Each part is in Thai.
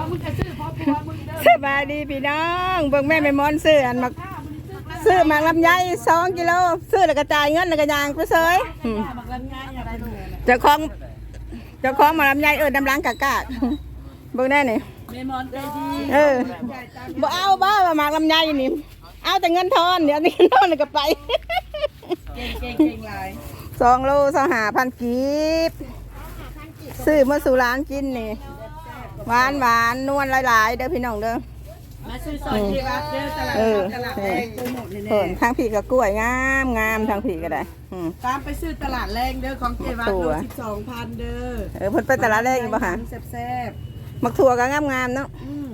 วมึงก็ซื้อเพราะผัวมึงเด้อสบายดีพี่น้องเบิ่งแม่แม่มอนซื้ออันมาซื้อมาลำไยสองกิโลซื้อแล้วก็จ่ายเงินแล้วก็ยางไปเซยอืมบักลำไยอะไรดูเจ้าของเจ้าของมาลำไยเออดำล้างกากากเบิ่งได้นี่เมมอนใจดีเออบ่เอาบ้าว่าหมากลำไยนี่เอาแต่เงินทอนเดี๋ยวนี้เงินทอนแล้วก็ไปเก่งเก่งเก่งหลายสองโลสหาพันกีบซื้อมาสู่ร้านกินนี่ หวานหวานนวลหลายๆเด้อพี่น้องเด้อมาซื้อซอยที่วัดเด้อตลาดเออตลาดแรงโปรโมทนี่เพิ่แน่นทางผีกับกล้วยงามงามทางผีก็ได้อืมตามไปซื้อตลาดแรงเด้อของเจวัดตัโลวสิบสองพันเด้อเออเพิ่นไปตลาดแรกอีกบ่คะแซ่บมักถั่วก็งามๆเนาะๆอืม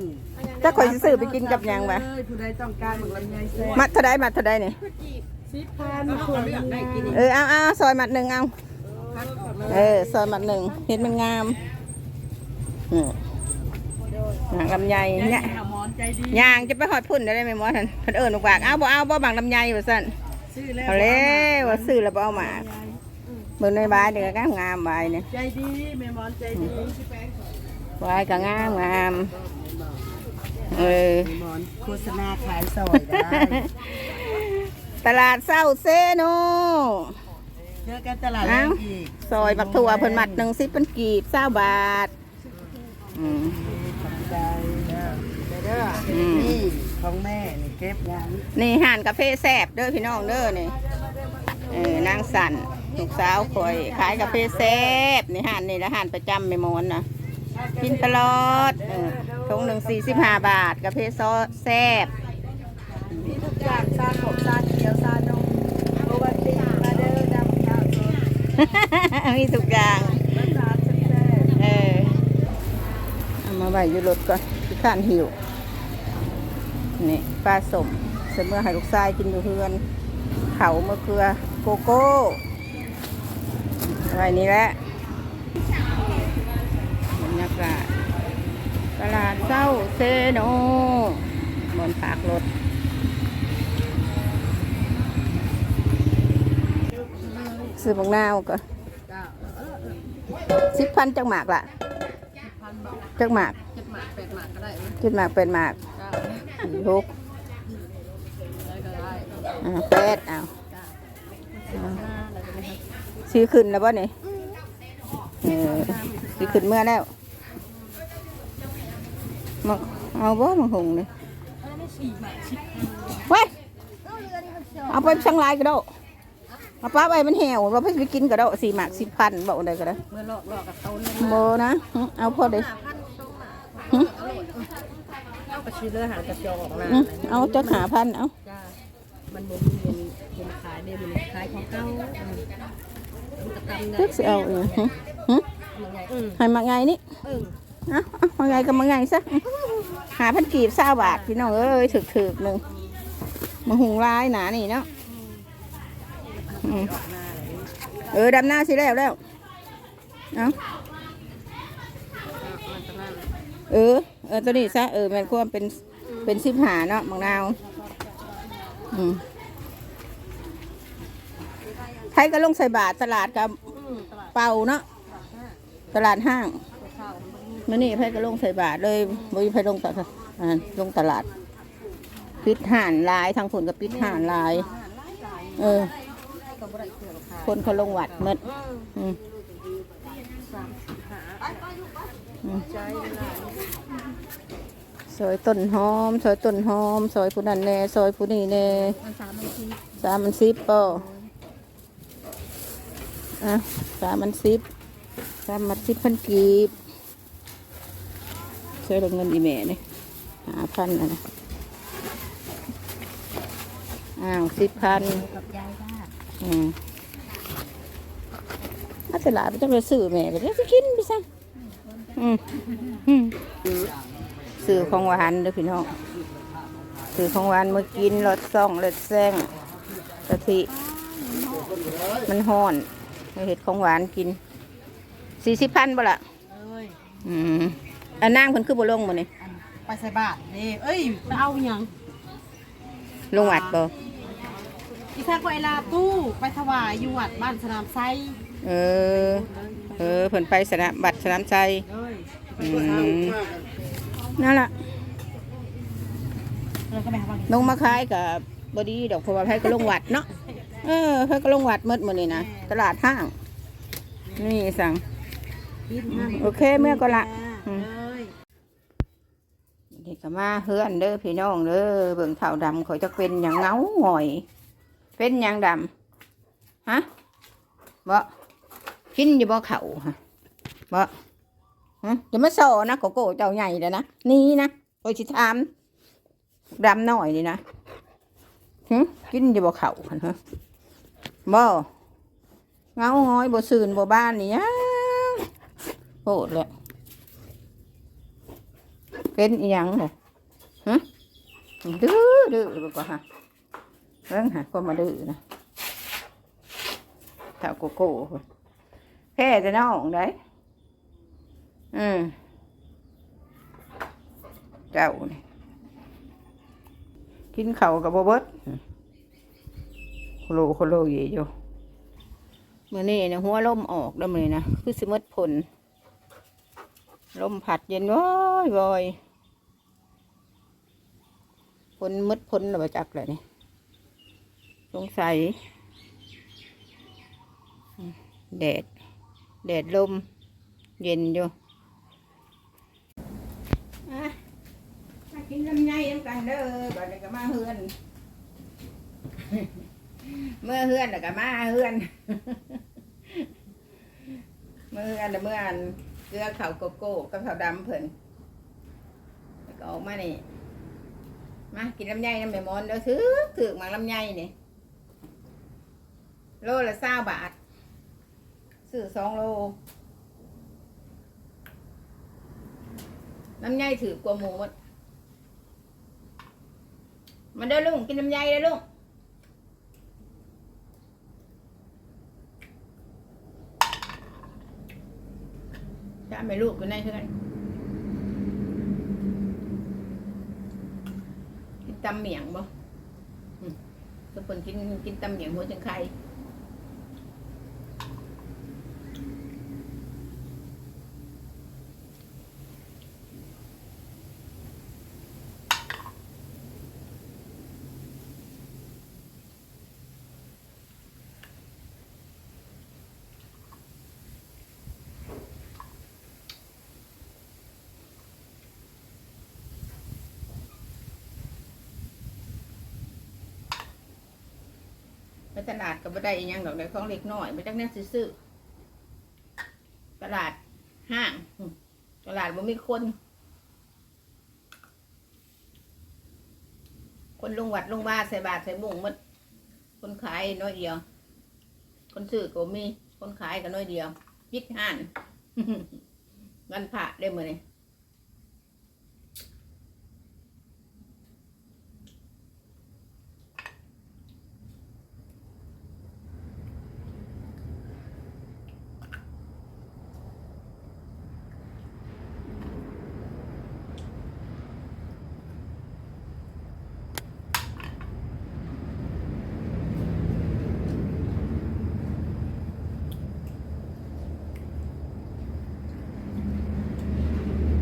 ถ้าข่อยสิซื้อไปกินกับหยังบ่เอ้ยผู้ใดต้องการบักลำไยแซ่บมัดเท่าใดมัดเท่าใดนี่สิบพันขวดได้กินเออเอาเอาซอยมัดหนึ่งเอาเออซอยมัดหนึ่งเห็นมันงามอืม หางลำไยเนี่ยหมอนใจดียางจะไปหอดพุ่นได้ไหมหมอท่านเพิ่นเอิ้นบอกว่าเอาบ่เอาบ่บางลำไยว่าซั่นซื้อแล้วเอาเลยว่าซื้อแล้วบ่เอามาเบิ่งในบายเด้อก็งามบายเนี่ยใจดีเมมอนใจดีบายก็งามงามเออเมมอนโฆษณาขายซอยได้ตลาดเศร้าเซโนเจอกันตลาดแรงอีกซอยบักถั่วเพิ่นมัดหนึ่งสิบเป็นกีบเศร้าบาท อืม ใจเด้อเด้ออืมนี่ของแม่นี่เก็บยังนี่ห่านกาแฟแซ่บเด้อพี่น้องเด้อนี่เออนางสันลูกสาวคอยขายกาแฟแซ่บนี่ห่านนี่ละห่านประจำไม่มอนนะกินตลอดเออถุงหนึ่งสี่สิบห้าบาทกาแฟซอสแซ่บมีทุกอย่างซาขบซาเขียวซานมโอวัลตินมาเด้อดำขาวสดมีทุกอย่าง รสชาติแซ่บ เออเอา มาไว้อยู่รถก่อนที่ข้านหิวนี่ปลาสมเสมอให้ลูกชายกินอยู่เพื่อน เขามะเขือโกโก้อะไรนี่แหละบรรยากาศตลาดเศร้าเซโนบนปากรถซื้อบังนาวก่อนสิบพันจังหมากล่ะ นบอกจังหมากเจ็ดหมากแปดหมากก็ได้เอ้ยจุดหมากเป็นหมากเก้าสี่หกได้ก็ได้อ่าแปดเอาห้าอะไรก็ได้ครับซื้อขึ้นแล้วป่ะนี่เออซื้อขึ้นเมื่อแล้วมาเอาบ่มาหงเลยอันนี้สี่หมากชิบไว้ยเอาไปช่างลายก็ได้เอาป้าไปมันเหี่ยวเราไปไปกินก็ได้สี่หมากสิบพันบอกได้ก็ได้เมื่อหลอกหลอกกับเขาเนี่ยโบนะหึเอาพอดีหึ เอาไปซื้อเลือหากระจอกออกมาหึเอาจะหาพันเอาจ้ามันบ่มีเงินเงินขายเด้มันขายของเก่าอืมมันก็ตำได้เลือกสิเอาเองหึหึมันไงอืมให้มาไงนี่อืมเอาเอามาไงก็มาไงซะหาพันกีบเศร้าบาทพี่น้องเอ้ยถึกถึกๆหนึ่งมาหุงลายหนานี่เนาะอืมเออดำหน้าสิแล้วแล้วเอาเออ เออตัวนี้ซะเออแมันควรเป็นเป็นสิบหาเนาะบางนาวอืมไทยก็ลงใส่บาทตลาดกับเป่าเนาะตลาดห้างมื่อนี้ไผก็ลงใส่บาทเลยบ่มีไผลงตลาดลงตลาด ปิดห่านลายทางฝนก็ปิดห่านลาย เออ คนเขาลงวัดหมดอืม ซอยต้นหอมซอยต้นหอมซอยผู้นั้นแน่ซอยผู้นี้แน่มันสามนาทีสามมันสิบป่อะสามมันสิบสามมันสิบพันกีบใช้เงินอีเมลนี่หาพันนะนะอ้าวสิบพันกับยายบ้าอืมอาตลาดไปจังเลยซื้อแม่ไปแล้วไปกินไปซะ อืมอืมซื้อของหวานเด้อพี่น้องซื้อของหวานมากินรสซ่องรสแซงกะทิมันห้อนเห็ดของหวานกินสี่สิบพันบ่ละเอ้ยอืมอันนั่งเพิ่นคือบ่ลงบ่นี่อันไปใส่บาตรนี่เอ้ยไปเอาหยังลงวัดบ่อีแท้ก็ไอลาตู้ไปถวายอยู่วัดบ้านสนามไซเออ เออเพิ่นไปสนามบัตรสนามใจเอ้ยอืม นั่นล่ะเราก็ไปหาบ้างลงมาขายกับบดีดอกเพราะว่าไผก็ลงวัดเนาะเออไผก็ลงวัดหมดมื้อนี้นะตลาดห้าง นี่สั่งบินมาโอเคเมื่อก็ละเอ้ยเด็กก็มาเฮือนเด้อพี่น้องเด้อเบิ่งเท่าดำเขาจะเป็นอย่างเงาหงอย เป็นอย่างดำฮะบ่กินอยู่บ่เขาฮะบ่ ฮะจะมาโซนะโกโก้เจ้าใหญ่เลยนะนี่นะโอ้ยสิถามดำหน่อยนี่นะหึกินอยู่บ่เขาหั่นฮะบ่เงาหงอยบ่ซื่นบ่บ้านนี่ยังโหดเลยเป็นอีหยังเลยฮะดื้อดื้อบ่ก็ฮะเรื่องหาก็มาดื้อนะถ้าโกโก้แพ้จะน้องได้ อืมเจ้านี่กินเข้ากับบ่เบิดโคโลโคโลเยอยู่มื่อนี้นะหัวลมออกแล้วมื้อนี้นะคือสิมดผลลมผัดเย็นว้อยวอยฝนมืดพ้นระจักเลยนี่สงสัยแดด แดดลม เย็นอยู่อะมา กินลำไยน้ำกันเด้อบัดนี้ก็มาเฮือน เมื่อเฮือนแล้วก็มาเฮือน เมื่อเฮือนแล้วเมื่ออันเกลือขาวโกโก้กับขาวดำเพิ่นแล้วก็ออกมานี่มากินลำไยน้ำแม่มอนเด้อถือถือหมาลำไยนี่โลละเศร้าบาทซื้อสองโลลำไยถือกว่าหมูหมด มาเด้อลุงกินลำไยเด้อลุงจะไม่ลูกอยู่ในเพื่อนกินตำเหมียงบ่ทุกคนกินกินตำเหมียงหัวจังไข่ ตลาดก็บ่ได้อิหยังดอกได้ของเล็กน้อยไปจักแน่ซื้อตลาดห้างตลาดบ่มีคน คนลงวัดลงบ้านใส่บาทใส่บุ่งมดคนขายน้อยเดียว คนซื้อก็มี คนขายก็น้อยเดียวปิดห้านวันพระได้เมื้อนี้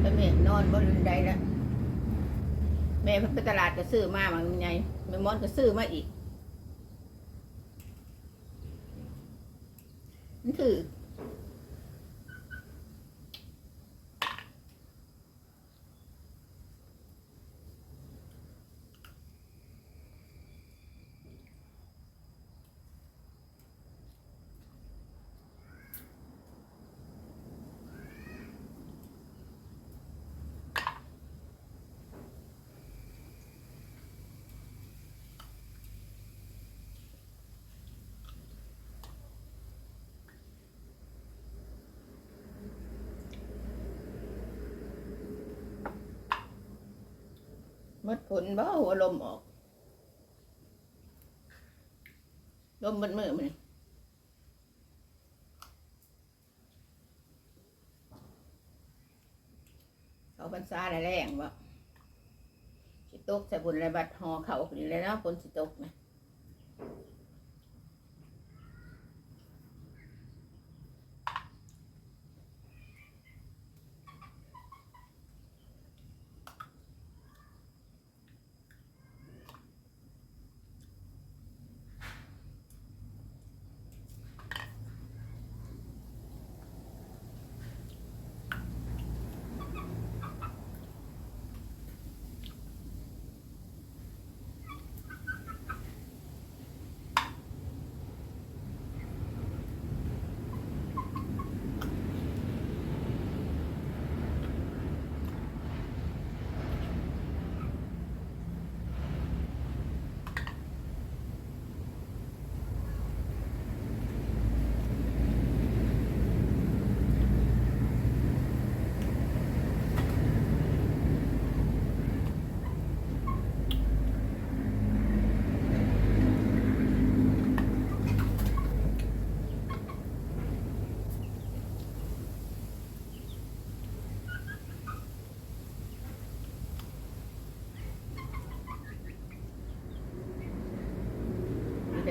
ไปแม่น อนบนใดแล้วแม่เพิ่นไปตลาดก็ซื้อมามันไงแม่มอนก็ซื้อมาอีก มันคือ มดผลบ่หัวลมออก ลมมันมือมันเขาบรรซาแรงวะสิตกใส่บุญอะไรบัดหอเขาพอดีเลยเนาะฝนสิตกนะ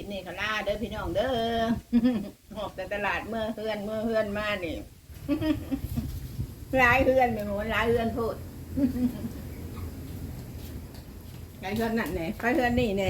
ไก่นี่ขึ้นมาสิจับอ่าปีกไก่แง่หูนาคิดนี่ก็ลาเด้อพี่น้องเด้อหอบแต่ตลาดเมื่อเฮือนเมื่อเฮือนมานี่ร้ายเฮือนไปหมดร้ายเฮือนพูดร้ายเฮือนนั่นไงร้ายเฮือนนี่ไง